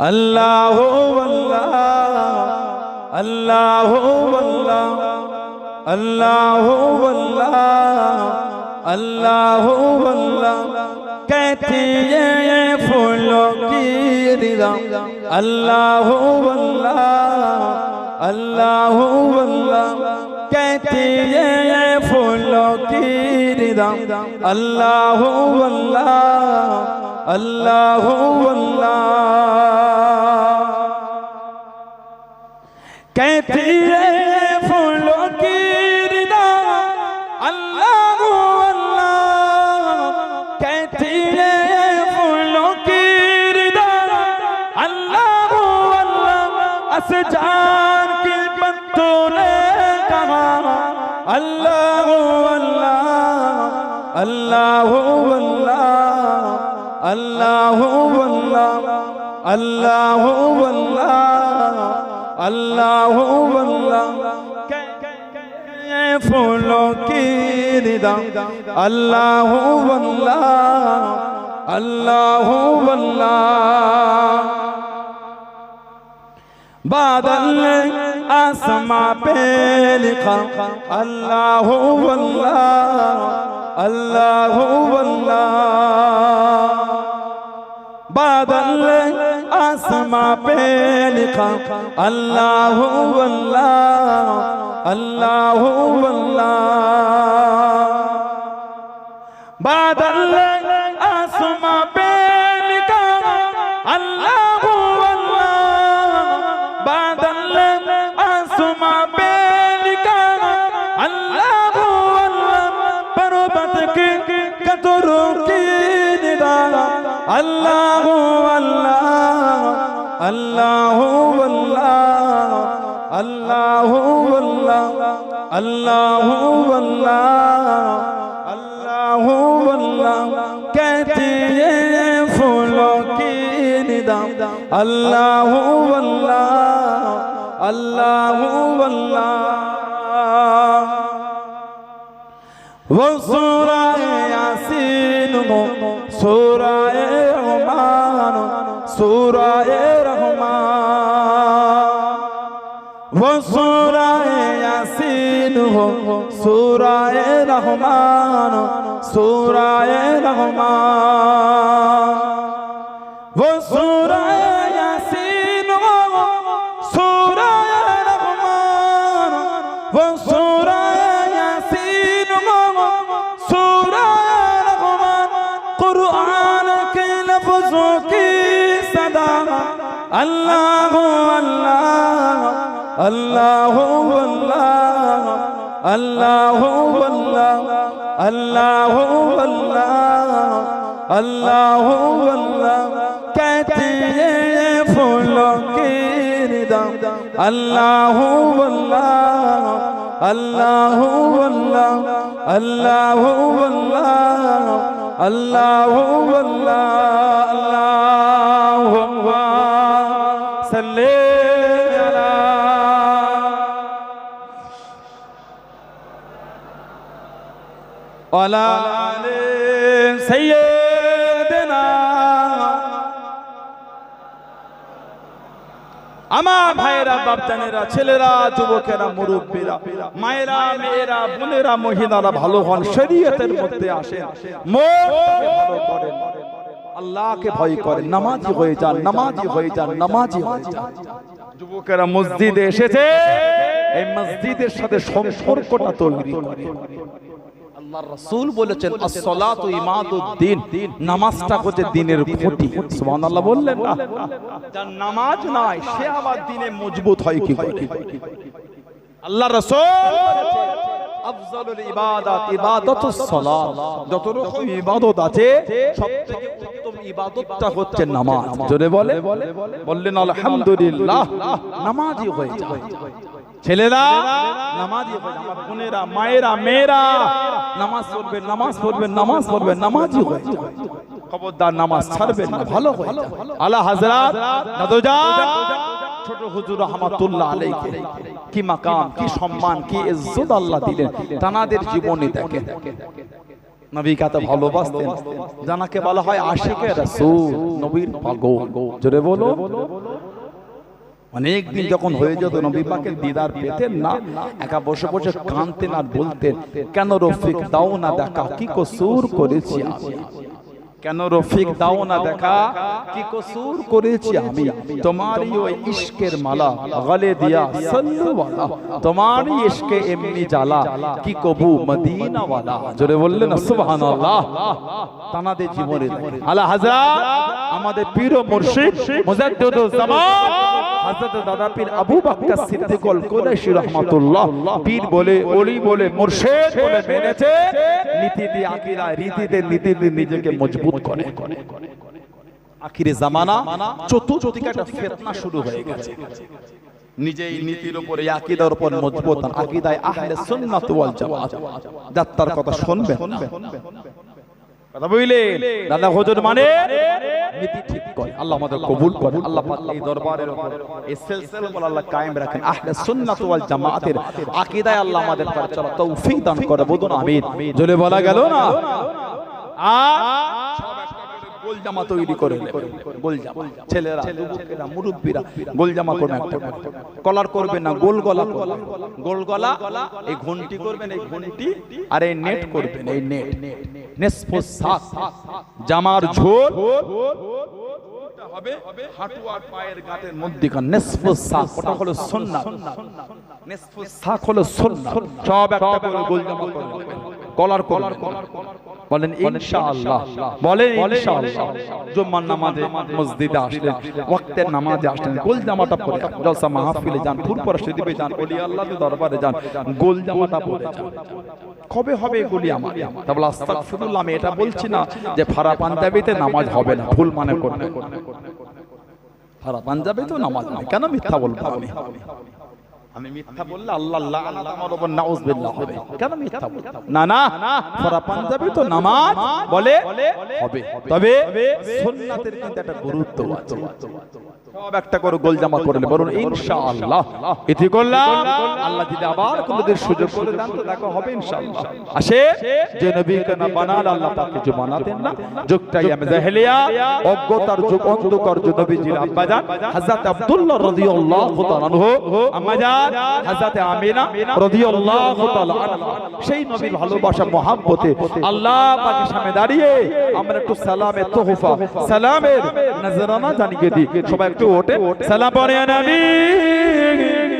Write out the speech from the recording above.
আল্লাহ আল্লাহ আল্লাহ আল্লাহ আল্লাহ कहती है ये फूलों की रिदा अल्लाह अल्लाह अल्लाह अल्लाह कहती है ये फूलों की रिदा अल्लाह अल्लाह अल्लाह अल्लाह कहती है फूलों की रिदा अल्लाह अल्लाह कहती है फूलों की रिदा अल्लाह अल्लाह असजान की बंतों ने कहा अल्लाह अल्लाह अल्लाह अल्लाह अल्लाह अल्लाह अल्लाह আল্লাহ ফুলো কি আল্লাহ আল্লাহ বাদল आसमा पे लिखा अल्लाह अल्लाह अल्लाह अल्लाह बादल आसमां पे लिखा अल्लाह अल्लाह अल्लाह अल्लाह बादल आसमां पे আল্লাহ আল্লাহ আল্লাহ আল্লাহ আল্লাহ আল্লাহ আল্লাহ कहते हैं फूलों की निदा وہ سورہ یاسین ہو سورہ رحمان سورہ رحمان وہ سورہ یاسین अल्लाह अल्लाह अल्लाह अल्लाह अल्लाह अल्लाह अल्लाह कहती है फूलों की निदा अल्लाह अल्लाह अल्लाह अल्लाह अल्लाह अल्लाह अल्लाह अल्लाह अल्लाह सल्ले আমার ভাইরা বাপজানেরা, ছেলেরা, যুবকেরা, মুরব্বীরা, মায়েরা, মেয়েরা, বোনেরা, মহিলারা ভালো হন, শরীয়তের মধ্যে করেন। আল্লাহকে ভয় করেন। নামাজি হয়ে যান, নামাজি হয়ে যান, নামাজি হয়ে যান। যুবকেরা মসজিদে এসেছে। এই মসজিদের সাথে সম্পর্কটা তৈরি করে। আল্লাহর রাসূল বলেছেন as-সালাতু ইমাদুদ্দিন। নামাজটা হচ্ছে দিনের খুঁটি সুবহানাল্লাহ বললেন না? যার নামাজ নাই সে আবার দিনে মজবুত হয় কি করে? আল্লাহর রাসূল আফজালুল ইবাদাত ইবাদাতুস সালাত। যত রকম ইবাদত আছে সবথেকে উত্তম ইবাদতটা হচ্ছে নামাজ। জোরে বলে? বললেন আলহামদুলিল্লাহ নামাজি হয়ে যায়। ছেলেরা নামাজি হয়ে। আমার বোনেরা মায়েরা মেয়েরা নামাজ পড়বেন নামাজ পড়বেন নামাজ পড়বেন নামাজি হয়ে যায়। খবরদার নামাজ ছাড়বেন না ভালো হয়ে যায়। আলা হাজরাত দাদুজান জানাকে বলা হয় বলো। অনেক দিন যখন হয়ে যেত, নবী পাকের দিদার পেতেন না, একা বসে বসে কাঁদতেন আর বলতেন, কেন রফিক, দাও না দেখা, কি কসুর করেছি আমি? কেন রফিক দাও না দেখা? কি কসুর করেছি আমি? তোমারই ওই ইশকের মালা গলে দিয়া সল্লুওয়ালা। তোমারই ইশকে এমনি জ্বালা, কি কবু মদিনাওয়ালা। জোরে বললেন, সুবহানাল্লাহ। তানাদের জীবনে আলা হাজরা, আমাদের পীর মুর্শিদ মুজাদ্দিদুল জামান হযরত দাদা পীর আবু বকর সিদ্দিক আল কুরাইশি রাহমাতুল্লাহ পীর বলে ওলি বলে মুর্শিদ বলে মেনেছে। আকীদা রীতিতে নিজেকে মজবুত করে। আখিরে জামানা চতুর্দিকে একটা ফিতনা শুরু হয়ে গেছে। নিজেই নীতির উপরে আকীদার উপর মজবুত। আকীদায় আহলে সুন্নাত ওয়াল জামাত। যাত্রার কথা শুনবেন কথা বুঝলেন দাদা হুজুর মানে? নীতি ঠিক করে। আল্লাহ আমাদের কবুল করে। আল্লাহ পাক এই দরবারের উপর এই সিলসিলা বল আল্লাহ কায়েম রাখেন। আহলে সুন্নাত ওয়াল জামাতের আকীদায় আল্লাহ আমাদের পর চলা তৌফিক দান করে। বলুন আমিন। জলে বলা গেল না? আর সব একটা করে গোল জামা তৈরি করে নেবে। গোল ছেলেরা, যুবকেরা, মুরব্বীরা গোল জামা করবে কলার করবে না, গোল গলা গোল গলা, এই ঘন্টি করবেন, এই ঘন্টি, আর এই নেট করবেন, এই নেট। জামার ঝোল। হবে নেবেন। কলার করবেন বলেন ইনশাআল্লাহ। বলেন ইনশাআল্লাহ। জুম্মার নামাজে মসজিদে আসলেন ওয়াক্তের নামাজে আসলেন গোল জামাটা পরে জলসা মাহফিলে যান ফুরপর শরীফে যান ওলি আল্লাহর দরবারে যান গোল জামাটা পরে যান। কবে হবে এগুলি আমার? তাহলে আস্তাগফিরুল্লাহ আমি এটা বলছি না যে ফারা পাঞ্জাবিতে নামাজ হবে না ভুল মানে করবে ফারা পাঞ্জাবি তো নামাজ নেই কেন মিথ্যা বলব আমি? আমি মিথ্যা বললে আল্লাহ আমার উপর নাউজুবিল্লাহ হবে। কেন মিথ্যা না না ফরা পাঞ্জাবি তো নামাজ বলে হবে। তবে সুন্নাতের কিন্তু একটা গুরুত্ব আছে। সব একটা করে গোল জামা করলে বলুন ইনশাআল্লাহ। এটি করলাম? আল্লাহ যদি আবার কোনদিন সুযোগ করে দেন তো দেখা হবে ইনশাআল্লাহ। আসে? যে নবীকে না বানাল আল্লাহ পাক কিছু বানাতেন না। যুগটাই আমি জাহেলিয়া অজ্ঞতার যুগ অন্ধকার যুগ নবীজির আব্বা জান হযরত আব্দুল্লাহ রাদিয়াল্লাহু তাআলা আনহু আম্মা জান হযরত দাঁড়িয়ে আমরা একটু সালামের তোহফা সালামের নজরানা সবাই একটু ওঠে সালাম পড়ে নবী